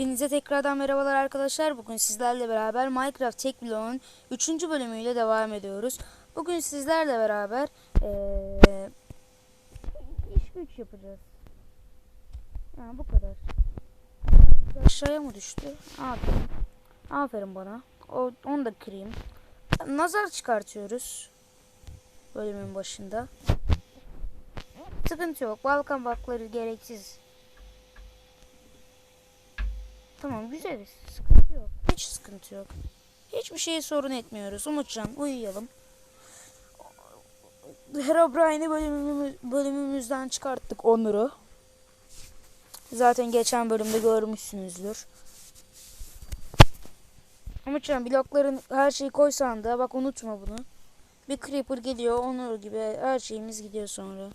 Hepinize tekrardan merhabalar arkadaşlar. Bugün sizlerle beraber Minecraft Tek Bloğun 3. bölümüyle devam ediyoruz. Bugün sizlerle beraber eee iş güç yapacağız. Yani bu kadar. Aşağıya mı düştü? Aferin. Aferin bana. O, onu da kırayım. Nazar çıkartıyoruz. Bölümün başında. Sıkıntı yok. Balkan bakları gereksiz. Tamam güzeliz. Sıkıntı yok. Hiç sıkıntı yok. Hiçbir şeyi sorun etmiyoruz. Umutcan uyuyalım. Herobrine'i bölümümüz, bölümümüzden çıkarttık Onur'u. Zaten geçen bölümde görmüşsünüzdür. Umutcan blokların her şeyi koysan da bak unutma bunu. Bir creeper geliyor Onur gibi her şeyimiz gidiyor sonra.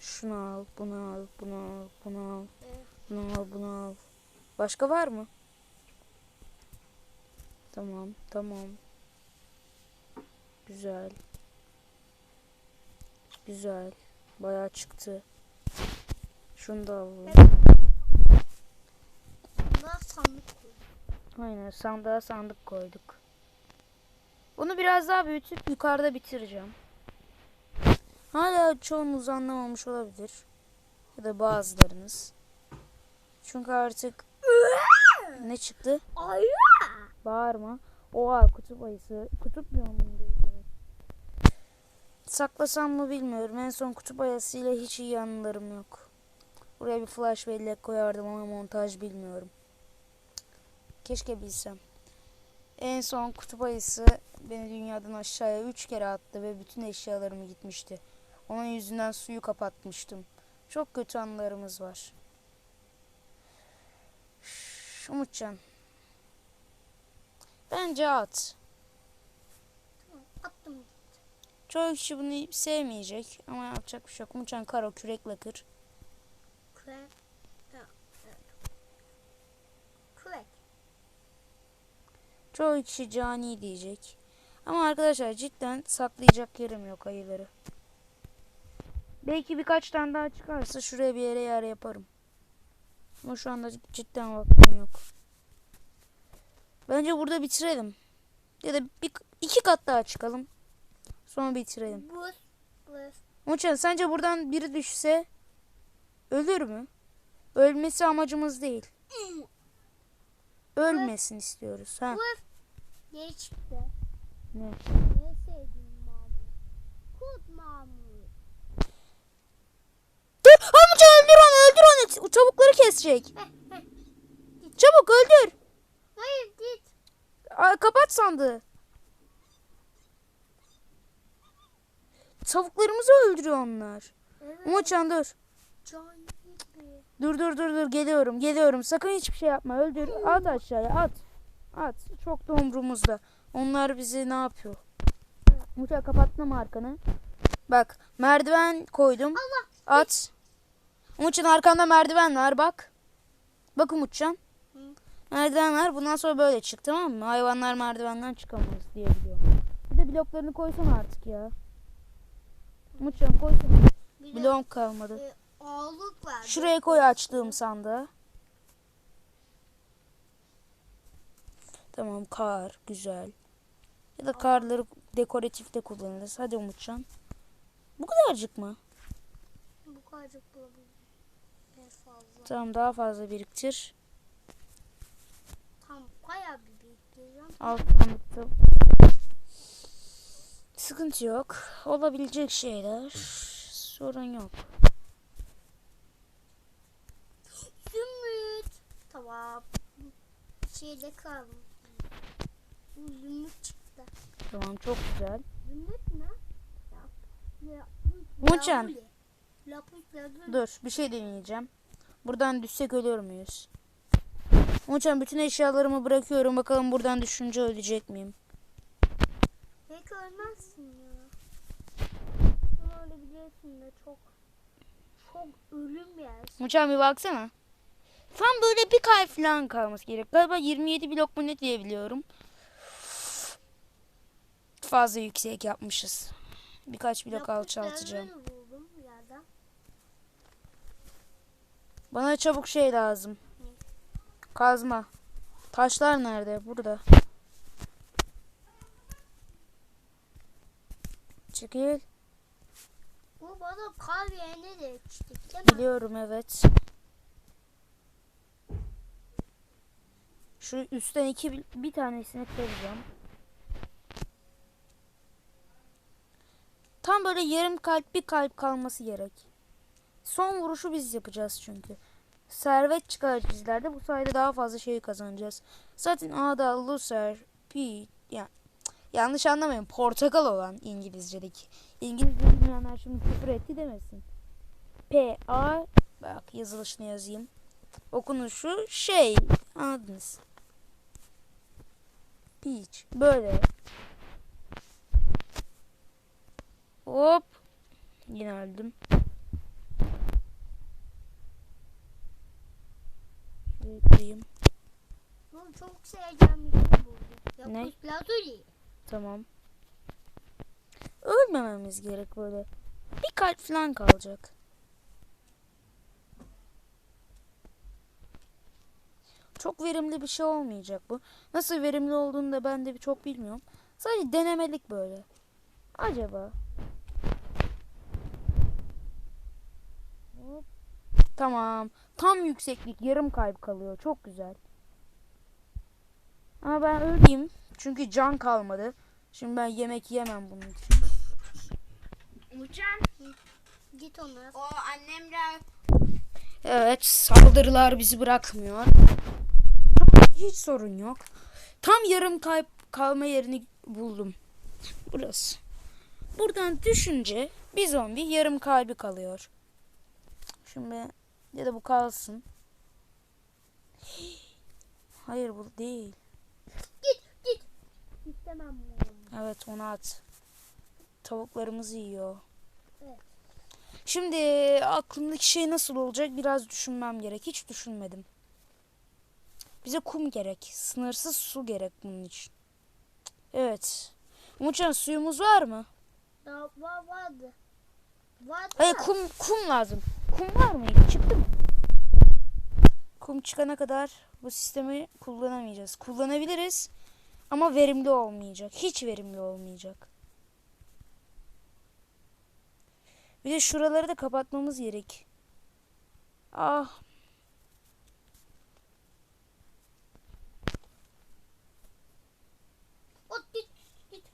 Şunu al, bunu al, bunu al, bunu al, bunu al, bunu al. Başka var mı? Tamam, tamam. Güzel. Güzel. Bayağı çıktı. Şunu da alalım. Buna sandık koy. Aynen sandığa sandık koyduk. Bunu biraz daha büyütüp yukarıda bitireceğim. Hala çoğunuz anlamamış olabilir. Ya da bazılarınız. Çünkü artık ne çıktı? Ay. Bağırma. Oha kutup ayısı. Kutup biyomundayız demek. Saklasam mı bilmiyorum. En son kutup ayısıyla hiç iyi anılarım yok. Buraya bir flash bellek koyardım ama montaj bilmiyorum. Keşke bilsem. En son kutup ayısı beni dünyadan aşağıya 3 kere attı ve bütün eşyalarımı gitmişti. Onun yüzünden suyu kapatmıştım. Çok kötü anılarımız var. Umutcan. Bence at. Tamam, attım. Çoğu kişi bunu sevmeyecek ama yapacak bir şey yok. Umutcan karo kürekle kır. Crack. Çoğu kişi cani diyecek. Ama arkadaşlar cidden saklayacak yerim yok ayıları. Belki birkaç tane daha çıkarsa şuraya bir yere yer yaparım. Ama şu anda cidden vaktim yok. Bence burada bitirelim. Ya da bir, iki kat daha çıkalım. Sonra bitirelim. Umutcan sence buradan biri düşse ölür mü? Ölmesi amacımız değil. Ölmesin istiyoruz. Ha. Geri çıktı. Ne? Ne sevdiğin mamur? Kurt mamur. Dur! Amca öldür öldür onu. Tavukları kesecek. Çabuk öldür. Hayır git. Aa, kapat sandığı. Tavuklarımızı öldürüyor onlar. Evet. Umutcan dur. Dur dur dur dur geliyorum geliyorum. Sakın hiçbir şey yapma öldür. At aşağıya at. At. Çok da umrumuzda. Onlar bizi ne yapıyor? Umutcan kapattın mı arkanı? Bak merdiven koydum. Allah. At. Umutcan arkanda merdiven var bak. Bak Umutcan. Merdiven var. Bundan sonra böyle çık tamam mı? Hayvanlar merdivenden çıkamaz diye biliyorum. Bir de bloklarını koysana artık ya. Umutcan de Bloğum kalmadı. e, ağlık var. Şuraya koy açtığım sandığı. Tamam kar güzel. Ya da karları dekoratifte kullanırız. Hadi Umutcan. Bu kadarcık mı? Bu kadarcık bulabilirim. Tamam daha fazla biriktir. Tam bayağı bir biriktireceğim. Alt sandıkta. Sıkıntı yok. Olabilecek şeyler. Sorun yok. Zümrüt. Tamam. Şeyde kaldım. Zümrüt çıktı. Tamam çok güzel. Zümrüt ne? Muçan. Dur bir şey deneyeceğim. Buradan düşsek ölür müyüz? Uçan bütün eşyalarımı bırakıyorum. Bakalım buradan düşünce ölecek miyim? Peki ölmezsin ya. Bunu ölebilirsin de çok çok ölüm yersin. Uçan bir baksana. Tam böyle bir kay falan kalması gerek. Galiba 27 blok mu ne diyebiliyorum. Fazla yüksek yapmışız. Birkaç blok alçaltacağım. lazuli buldum yerden. Bana çabuk şey lazım. Kazma. Taşlar nerede? Burada. Çekil. Bu bana kar yerine de içtik değil mi? Biliyorum evet. Şu üstten iki bir tanesini kıracağım. Tam böyle yarım kalp bir kalp kalması gerek. Son vuruşu biz yapacağız çünkü. Servet çıkar bizlerde. Bu sayede daha fazla şey kazanacağız. Zaten A'da Lucer, P yani yanlış anlamayın. Portakal olan İngilizce'deki. İngilizce bilmeyenler şimdi küfür etti demesin. P A bak yazılışını yazayım. Okunuşu şey anladınız. Peach böyle. Hop. Yine öldüm. Kırayım. Bu çok seveceğim bir şey buldu. Ne? Lazuli. Tamam. Ölmememiz gerek böyle. Bir kalp falan kalacak. Çok verimli bir şey olmayacak bu. Nasıl verimli olduğunu da ben de çok bilmiyorum. Sadece denemelik böyle. Acaba. Hop. Tamam. Tam yükseklik yarım kalp kalıyor. Çok güzel. Ama ben öleyim. Çünkü can kalmadı. Şimdi ben yemek yemem bunun için. Uçan Git onlara. o annemler Evet saldırılar bizi bırakmıyor. Hiç sorun yok. Tam yarım kalp kalma yerini buldum. Burası. Buradan düşünce bir zombi yarım kalbi kalıyor. Şimdi ya da bu kalsın. Hayır bu değil. Git git. İstemem bunu. Evet onu at. Tavuklarımızı yiyor. Evet. Şimdi aklımdaki şey nasıl olacak biraz düşünmem gerek. Hiç düşünmedim. Bize kum gerek. Sınırsız su gerek bunun için. Evet. Umutcan suyumuz var mı? Var vardı. Vardı Hayır kum kum lazım. Kum var mıydı? Çıktı mı? Kum çıkana kadar bu sistemi kullanamayacağız. Kullanabiliriz ama verimli olmayacak. Hiç verimli olmayacak. Bir de şuraları da kapatmamız gerek. Ah. Ot git git.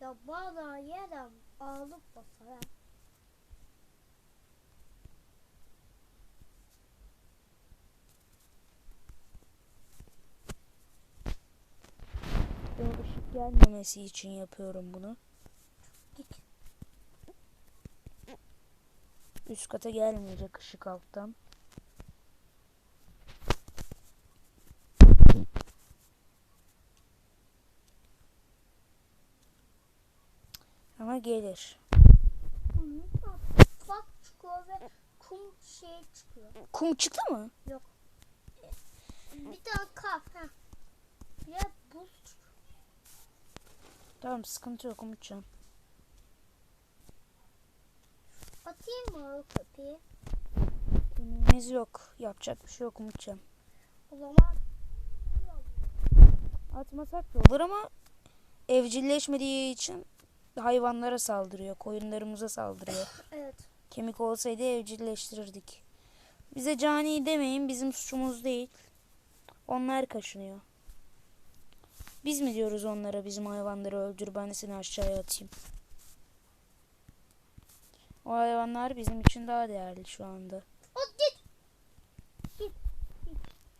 Ya bana yerim ağlıp basar. ha. Ben ışık gelmemesi için yapıyorum bunu. Üst kata gelmeyecek ışık alttan. Ama gelir. Bak çıkıyor ve kum şey çıkıyor. Kum çıktı mı? Bir tane kap. Ha. De buz çıkıyor. Tamam sıkıntı yok Umutcan. Atayım mı o kapıyı? Kimimiz yok. Yapacak bir şey yok Umutcan. O zaman Atmasak da olur ama evcilleşmediği için hayvanlara saldırıyor. Koyunlarımıza saldırıyor. evet. Kemik olsaydı evcilleştirirdik. Bize cani demeyin bizim suçumuz değil. Onlar kaşınıyor. Biz mi diyoruz onlara bizim hayvanları öldür ben de seni aşağıya atayım. O hayvanlar bizim için daha değerli şu anda. Ot git. Git. Git.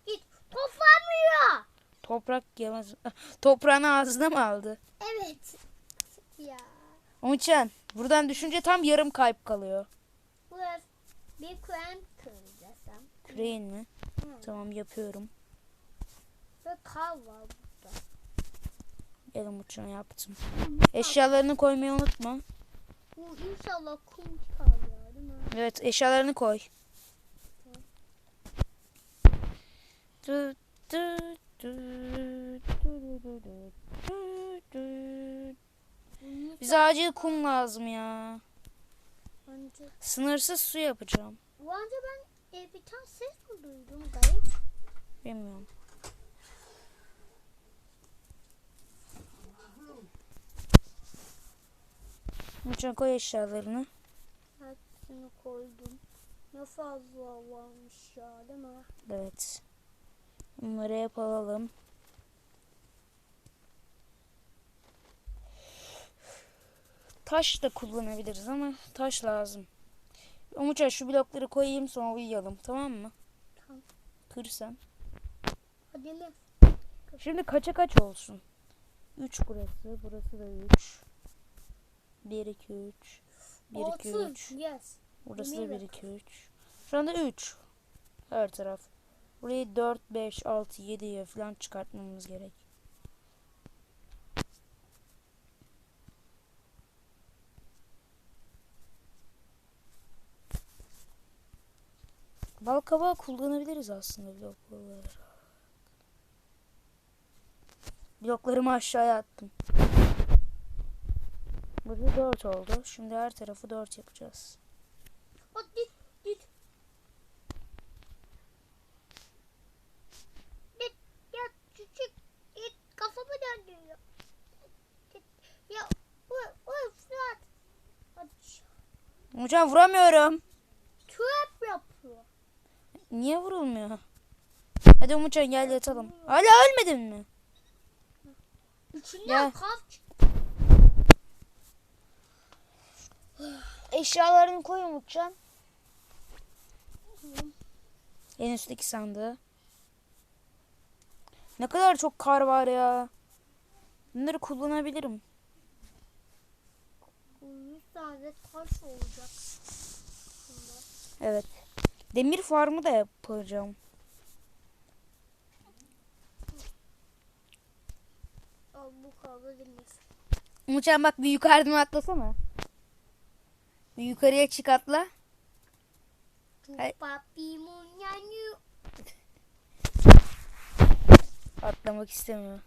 Git. Toplanmıyor. Toprak yemez. Toprağını ağzına mı aldı? Evet. Ya. Umutcan buradan düşünce tam yarım kalp kalıyor. Burası bir kuren kıracağım. Küreğin mi? Hı. Tamam yapıyorum. Ve kar var Gel Umutcan yaptım. Eşyalarını koymayı unutma. Bu inşallah kum çıkar ya değil mi? Evet eşyalarını koy. Du- du- du- du- du- du- du- Bize acil kum lazım ya. Sınırsız su yapacağım. Bu önce ben e, bir tane ses mi duydum garip? Bilmiyorum. Muçan koy eşyalarını. Hepsini koydum. Ne fazla varmış ya değil mi? Evet. Bunları hep alalım. Taş da kullanabiliriz ama taş lazım. Umuçan şu blokları koyayım sonra uyuyalım tamam mı? Tamam. Kırsan. Hadi mi? Şimdi kaça kaç olsun? 3 burası. Burası da 3. 1 2 3. 1 2 Olsun. 3. Yes. Burası da Yemeğe 1 bak. 2 3. Şu anda 3. Her taraf. Burayı 4 5 6 7'ye falan çıkartmamız gerek. Bal kabağı kullanabiliriz aslında blok olarak. Bloklarımı aşağıya attım. Burada 4 oldu. Şimdi her tarafı 4 yapacağız. Hadi git. Git. Ya küçük. Git. Kafamı döndürüyor. Git. Ya. Uy. Uy. Fırat. Hocam vuramıyorum. Trap yapıyor. Niye vurulmuyor? Hadi Umutcan gel yatalım. Hala ölmedin mi? İçinden Ya. kaf çıktı. Eşyalarını koy Umutcan. En üstteki sandığı. Ne kadar çok kar var ya. Bunları kullanabilirim. 100 tane taş olacak. Evet. Demir farmı da yapacağım. Al bu kaldı demir. Umutcan bak bir yukarıdan atlasana. Yukarıya çık atla. Atlamak istemiyor.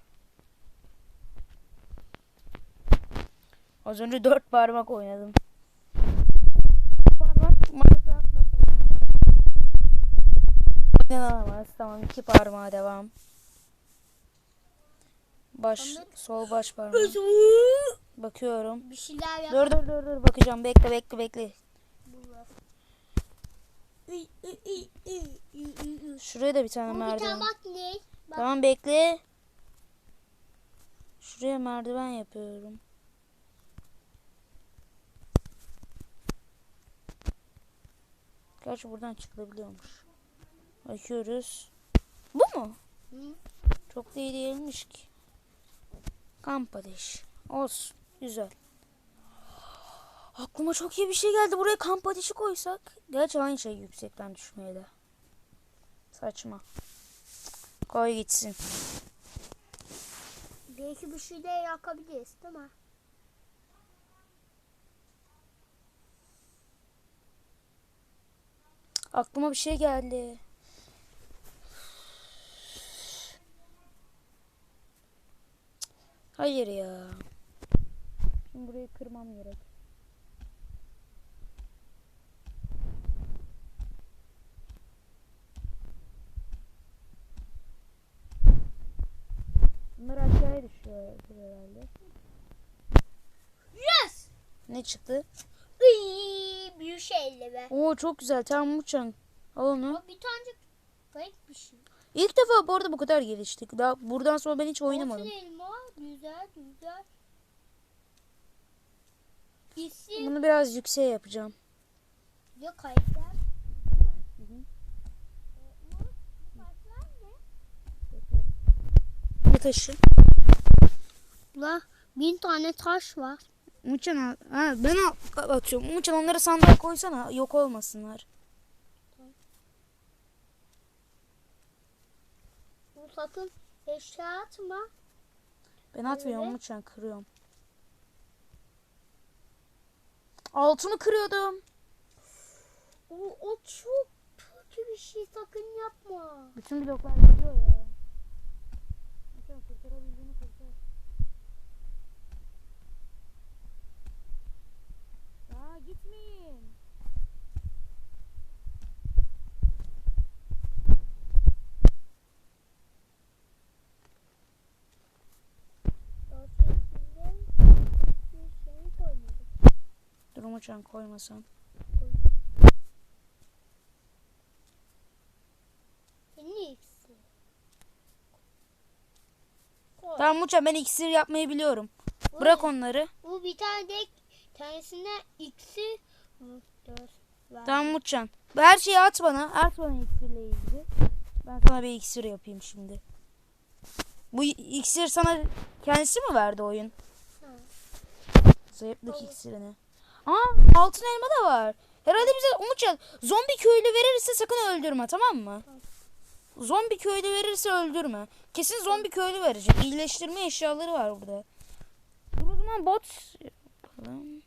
Az önce dört parmak oynadım. Oynanamaz. Tamam iki parmağa devam. Baş, sol baş parmak. Bakıyorum. Bir şeyler yap. Dur dur dur dur bakacağım. Bekle bekle bekle. Şuraya da bir tane Bu bir merdiven. tane bak ne? Bak. Tamam bekle. Şuraya merdiven yapıyorum. Gerçi buradan çıkılabiliyormuş. Bakıyoruz. Bu mu? Hı? Çok da iyi değilmiş ki. Kamp ateşi. Olsun. Güzel. Aklıma çok iyi bir şey geldi. Buraya kamp ateşi koysak. Gerçi aynı şey yüksekten düşmeye de. Saçma. Koy gitsin. Belki bir şeyler yakabiliriz değil mi? Aklıma bir şey geldi. Hayır ya. Şimdi burayı kırmam gerek. Bunlar aşağıya düşüyor herhalde. Yes! Ne çıktı? Iy, büyük şeyle be. Oo çok güzel. Tamam uçan. Al onu. Ama bir tanecik garip bir şey. İlk defa bu arada bu kadar geliştik. Daha buradan sonra ben hiç oynamadım. Altın elma. Güzel güzel. İsim Bunu biraz yükseğe yapacağım. ve kayıtlar. Hı hı. Bu taşı? La bin tane taş var. Muçan al. Ha, ben al, atıyorum. Muçan onları sandığa koysana. Yok olmasınlar. Bu sakın eşya atma. Ben atmıyorum. Muçan kırıyorum. Altını kırıyordum. O, o çok kötü bir şey sakın yapma. Bütün bloklar gidiyor ya. Muçan kurtarabildiğini kurtar. Ya gitmeyin. Uçan koymasan. Senin ikisi. Koy. Tamam Uçan ben iksir yapmayı biliyorum. Bu- Bırak onları. Bu bir tane de tanesine. Hı, ver. Tamam Uçan. Her şeyi at bana. At bana iksirle ilgili. Ben sana bir iksir yapayım şimdi. Bu iksir sana kendisi mi verdi oyun? Ha. Zayıflık iksirini. Aa altın elma da var. Herhalde bize Umutcan zombi köylü verirse sakın öldürme tamam mı? Zombi köylü verirse öldürme. Kesin zombi köylü verecek. İyileştirme eşyaları var burada. Dur o zaman bot yapalım.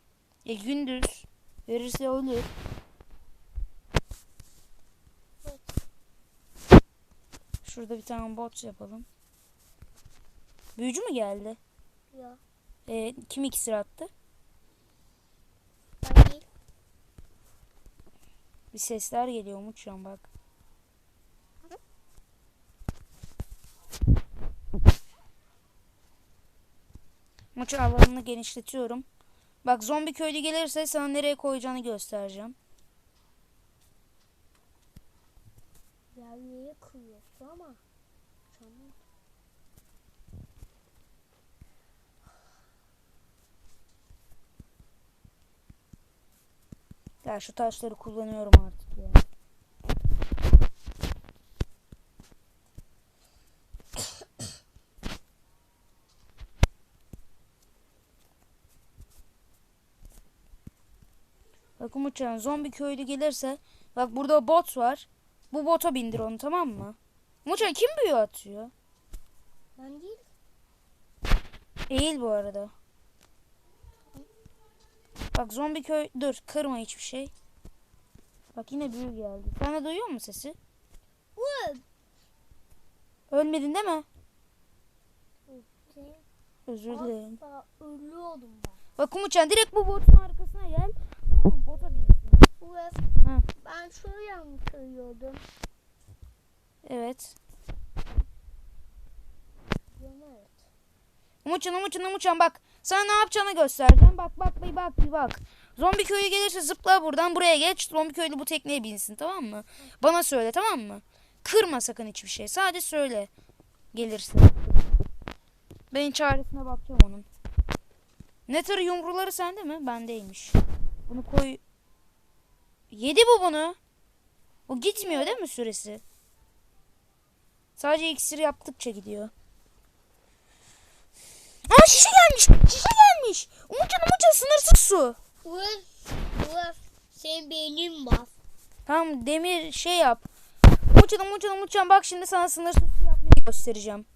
E gündüz verirse. Evet. Şurada bir tane bot yapalım. Büyücü mü geldi? Ya. E, kim iksir attı? Ben değil. Bir sesler geliyor Umutcan bak. Maçın alanını genişletiyorum. Bak zombi köylü gelirse sana nereye koyacağını göstereceğim. Yerliğe kırıyorsun ama. Tamam. Ya şu taşları kullanıyorum artık ya. Bak Umutcan zombi köylü gelirse bak burada bot var. Bu bota bindir onu tamam mı? Umutcan kim büyü atıyor? Ben değil. Eğil bu arada. Bak zombi köy... Dur kırma hiçbir şey. Bak yine büyü geldi. Sen de duyuyor musun sesi? Ölmedin değil mi? Özür dilerim. ölüyordum ben. Bak Umutcan direkt bu botun arkasına gel. Tamam mı? Bota binsin. Ben şöyle mi kırıyordum? Evet. Umutcan Umutcan Umutcan bak. Sana ne yapacağını göstereceğim. Bak bak bir bak bir bak. Zombi köyü gelirse zıpla buradan buraya geç. Zombi köylü bu tekneye binsin tamam mı? Bana söyle tamam mı? Kırma sakın hiçbir şey. Sadece söyle. Gelirse. Ben çaresine bakacağım onun. Nether yumruları sende mi? Bendeymiş. Bunu koy. Yedi bu bunu. Bu gitmiyor değil mi süresi? Sadece iksir yaptıkça gidiyor. Aa şişe gelmiş. Şişe gelmiş. Umutcan Umutcan sınırsız su. Uy. Uy. Senin beynin var. Tamam demir şey yap. Umutcan Umutcan Umutcan bak şimdi sana sınırsız su yapmayı göstereceğim.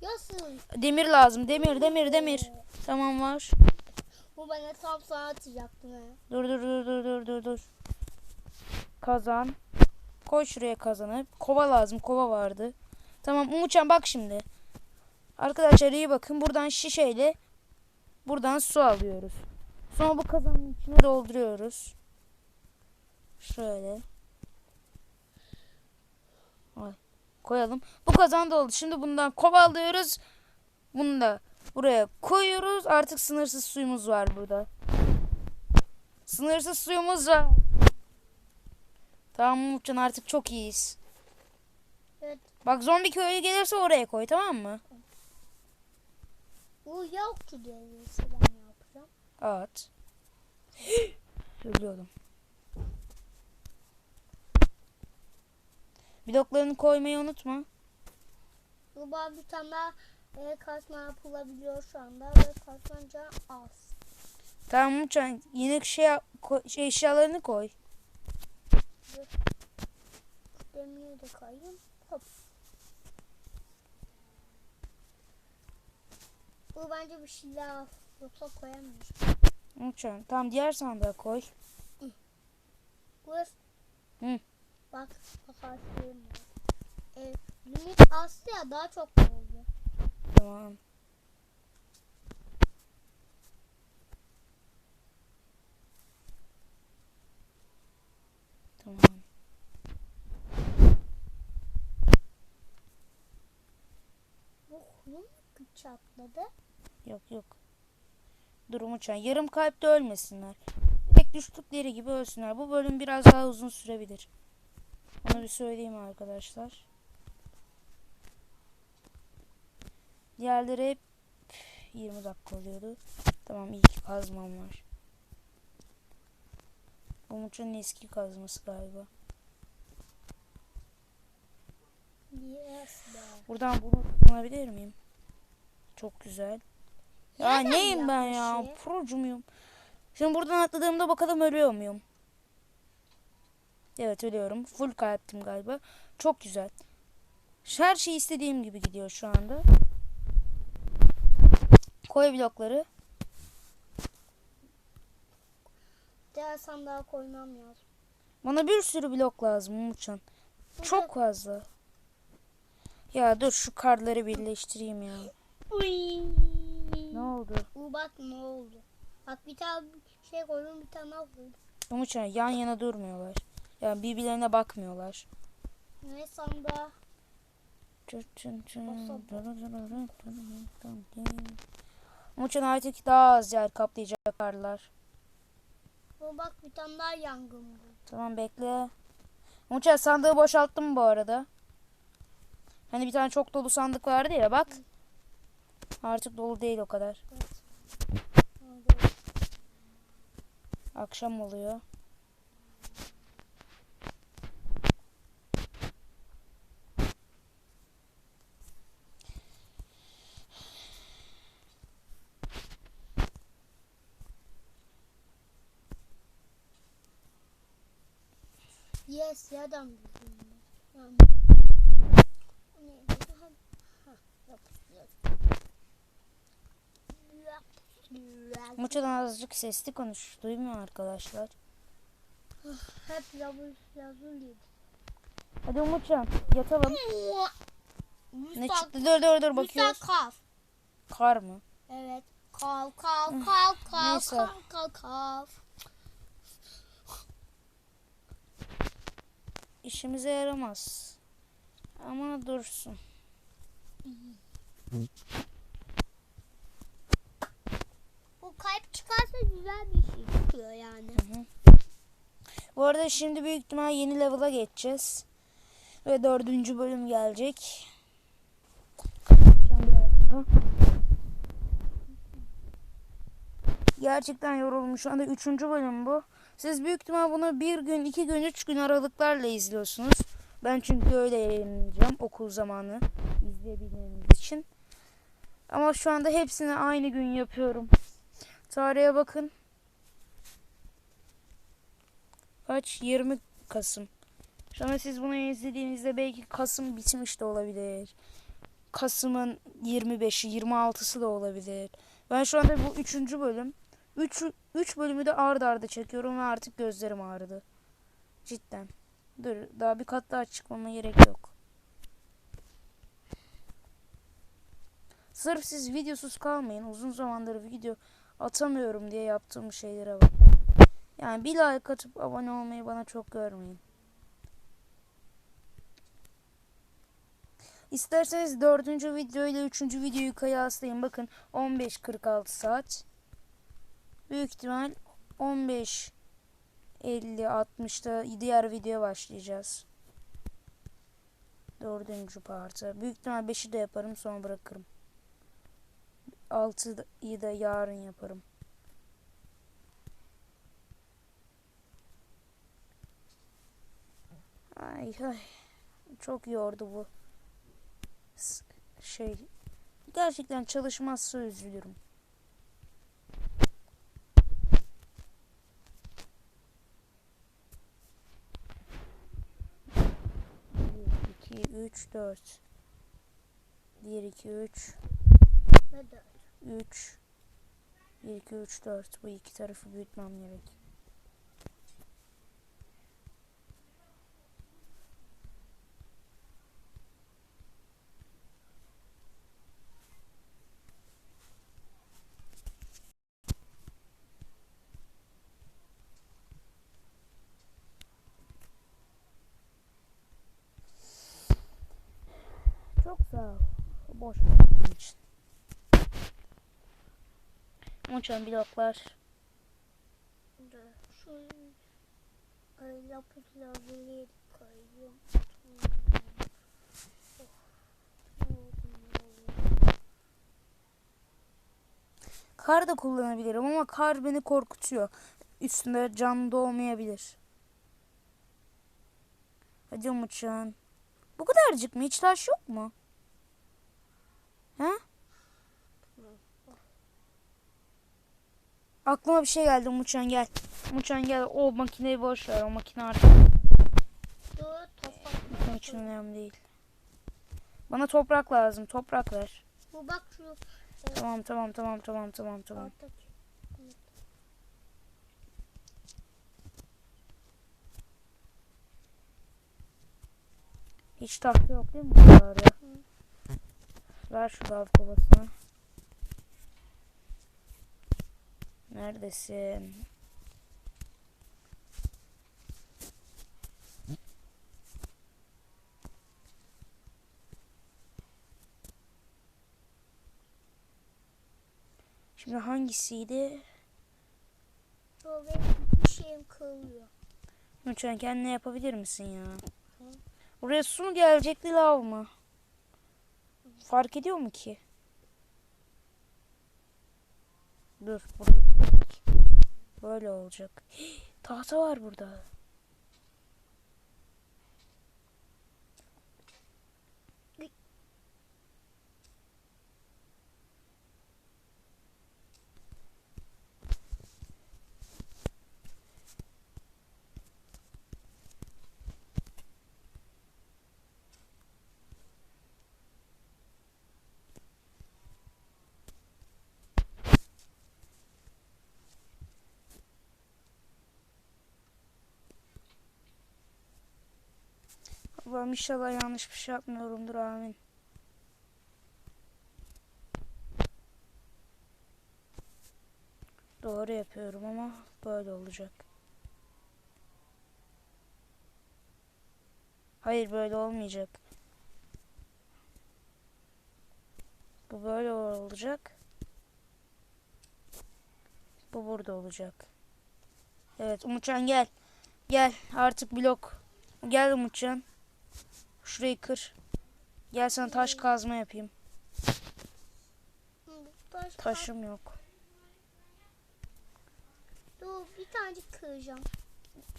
Yasın. Demir lazım. Demir demir demir. Tamam var. Bu bana tam sana atacaktım he. Dur dur dur dur dur dur dur. Kazan. Koy şuraya kazanı. Kova lazım. Kova vardı. Tamam Umutcan bak şimdi. Arkadaşlar iyi bakın. Buradan şişeyle buradan su alıyoruz. Sonra bu kazanın içine dolduruyoruz. Şöyle. Ay, koyalım. Bu kazan doldu. Şimdi bundan kova alıyoruz. Bunu da buraya koyuyoruz. Artık sınırsız suyumuz var burada. Sınırsız suyumuz var. Tamam Umutcan artık çok iyiyiz. Evet. Bak zombi köyü gelirse oraya koy tamam mı? Bu yoktu denirse ben yapacağım? At. Ölüyordum. Bloklarını koymayı unutma. Bu bana bir tane daha e, kasma yapılabiliyor şu anda ve kasmanca az. Tamam Umutcan yeni şey, şey eşyalarını koy. Demiri de koyayım. Hop. Bu bence bir silah. Yoksa koyamıyorum. Umutcan tamam diğer sandığa koy. Bu Hı. Bak bak. E, limit azdı ya daha çok oldu. Tamam. Bu huyum çatladı. Yok yok. Dur Umutcan yarım kalpte ölmesinler. düştükleri gibi ölsünler. Bu bölüm biraz daha uzun sürebilir. Onu bir söyleyeyim arkadaşlar. Diğerleri hep 20 dakika oluyordu. Tamam iyi ki kazmam var. Umut'un eski kazması galiba. Yes. Buradan bunu kullanabilir miyim? Çok güzel. Ya Nereden neyim ben ya? yapmışım? Procu muyum? Şimdi buradan atladığımda bakalım ölüyor muyum? Evet ölüyorum. Full kalptim galiba. Çok güzel. Her şey istediğim gibi gidiyor şu anda. Koy blokları. Diğer sandığa koymam lazım. Bana bir sürü blok lazım Umutcan. Çok fazla. Ya dur şu kartları birleştireyim ya. Uy. Ne oldu? Bu bak ne oldu. Bak bir tane şey koydum bir tane koydum. Umutcan yan yana durmuyorlar. Yani birbirlerine bakmıyorlar. Ne sandığa? Umutcan artık daha az yer kaplayacak karlar. Bu bak bir tane daha yangın bu. Tamam bekle. Umutcan sandığı boşalttım bu arada. Hani bir tane çok dolu sandık vardı ya bak. Artık dolu değil o kadar. Akşam oluyor. Yes. Yani. Bu neydi? Ha, ha, yapıştır. Umutcan azıcık sesli konuş. Duymuyor arkadaşlar. Hep yazılıydı. Hadi Umutcan yatalım. Ne çıktı? Dur dur dur bakıyoruz. kal. Kar mı? Evet. Kal kal kal kal Neyse. kal kal kal. İşimize yaramaz. Ama dursun. Bu kalp çıkarsa güzel bir şey çıkıyor yani. Bu arada şimdi büyük ihtimal yeni level'a geçeceğiz. Ve dördüncü bölüm gelecek. Gerçekten yoruldum. Şu anda üçüncü bölüm bu. Siz büyük ihtimal bunu bir gün, iki gün, üç gün aralıklarla izliyorsunuz. Ben çünkü öyle yayınlayacağım okul zamanı izleyebilmeniz için. Ama şu anda hepsini aynı gün yapıyorum. Tarihe bakın. Kaç? 20 Kasım. Şu anda siz bunu izlediğinizde belki Kasım bitmiş de olabilir. Kasım'ın 25'i, 26'sı da olabilir. Ben şu anda bu 3. bölüm. 3 3 bölümü de ard arda çekiyorum ve artık gözlerim ağrıdı. Cidden. Dur daha bir kat daha çıkmama gerek yok. Sırf siz videosuz kalmayın. Uzun zamandır video atamıyorum diye yaptığım şeylere bak. Yani bir like atıp abone olmayı bana çok görmeyin. İsterseniz dördüncü video ile üçüncü videoyu kıyaslayın. Bakın 15.46 saat. Büyük ihtimal 15 50 60'da diğer videoya başlayacağız. Dördüncü partı. Büyük ihtimal 5'i de yaparım sonra bırakırım. 6'yı da yarın yaparım. Ay ay. Çok yordu bu. Şey. Gerçekten çalışmazsa üzülürüm. Bir, iki, üç, dört. Bir, iki, üç, Ve dört. Üç. Bir, iki, üç, dört. Bu iki tarafı büyütmem gerek. Çok sağ ol. Boş verdiğin için. Uçan bloklar. Şu koyuyorum. Kar da kullanabilirim ama kar beni korkutuyor. Üstünde can doğmayabilir. Hadi Umutcan. Bu kadarcık mı? Hiç taş yok mu? He? Aklıma bir şey geldi Umutcan gel. Umutcan gel. O makineyi boş ver. O makine artık Dur toprak. benim için önemli değil. Bana toprak lazım. Toprak ver. Bu bak şu Tamam tamam tamam tamam tamam tamam. alttaki. Hiç tahta yok değil mi buralarda? Ver şu lav kovasını. Neredesin? Şimdi hangisiydi? Dur benim bir şeyim kırılıyor. Lütfen kendine yapabilir misin ya? Buraya su mu gelecekti lav mı? Fark ediyor mu ki? Dur. Böyle olacak. Tahta var burada. Allah'ım inşallah yanlış bir şey yapmıyorumdur amin. Doğru yapıyorum ama böyle olacak. Hayır böyle olmayacak. Bu böyle olacak. Bu burada olacak. Evet Umutcan gel. Gel artık blok. Gel Umutcan. Şurayı kır. Gel sana taş kazma yapayım. Taş, Taşım yok. Dur bir tane kıracağım.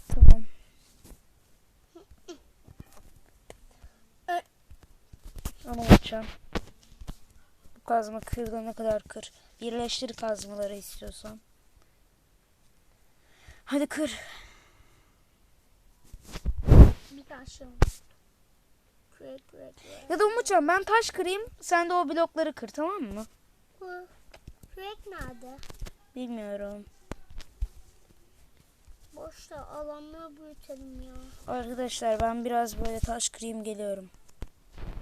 Tamam. Ama Umutcan. Bu kazma kırdığına kadar kır. Birleştir kazmaları istiyorsan. Hadi kır. Bir tane şey. Kıra kıra kıra. Ya da Umutcan ben taş kırayım. Sen de o blokları kır tamam mı? Kürek nerede? Bilmiyorum. Boşta alanları büyütelim ya. Arkadaşlar ben biraz böyle taş kırayım geliyorum.